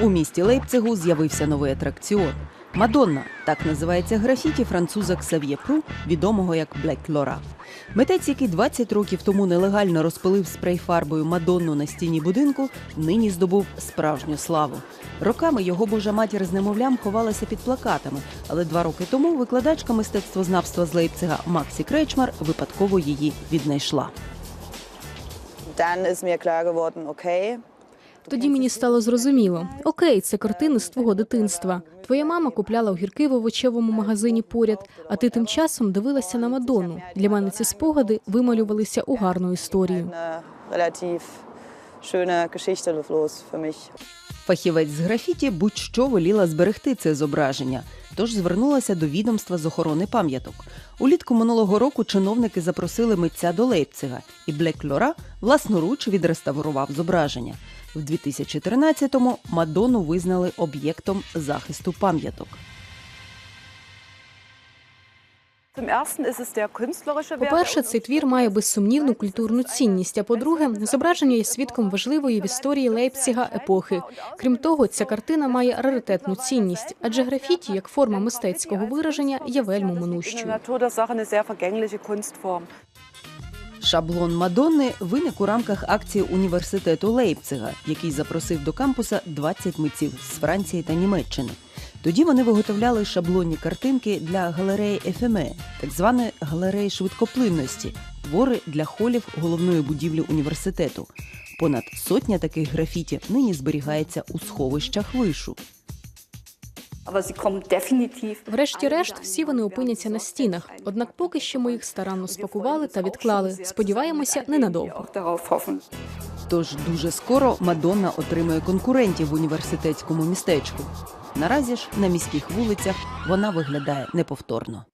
У місті Лейпцигу з'явився новий атракціон. Мадонна так називається графіті француза Ксав'є Пру, відомого як Блек Лора. Митець, який 20 років тому нелегально розпилив спрей-фарбою Мадонну на стіні будинку, нині здобув справжню славу. Роками його божа матір з немовлям ховалася під плакатами, але два роки тому викладачка мистецтвознавства з Лейпцига Максі Кречмар випадково її віднайшла. Dann ist mir klar geworden, okay, Тоді мені стало зрозуміло: окей, це картини з твого дитинства. Твоя мама купляла огірки в овочевому магазині поряд, а ти тим часом дивилася на Мадонну. Для мене ці спогади вималювалися у гарну історію. Фахівець з графіті будь-що воліла зберегти це зображення, тож звернулася до відомства з охорони пам'яток. Улітку минулого року чиновники запросили митця до Лейпцига, і Блек Лора власноруч відреставрував зображення. В 2013-му Мадону визнали об'єктом захисту пам'яток. По-перше, цей твір має безсумнівну культурну цінність. А по-друге, зображення є свідком важливої в історії Лейпціга епохи. Крім того, ця картина має раритетну цінність, адже графіті, як форма мистецького вираження, є вельми минущою. Шаблон Мадонни виник у рамках акції університету Лейпцига, який запросив до кампуса 20 митців з Франції та Німеччини. Тоді вони виготовляли шаблонні картинки для галереї ефеме, так званої галереї швидкоплинності, твори для холів головної будівлі університету. Понад сотня таких графіті нині зберігається у сховищах вишу. Врешті-решт, всі вони опиняться на стінах. Однак поки що ми їх старанно спакували та відклали. Сподіваємося, ненадовго. Тож дуже скоро Мадонна отримує конкурентів в університетському містечку. Наразі ж на міських вулицях вона виглядає неповторно.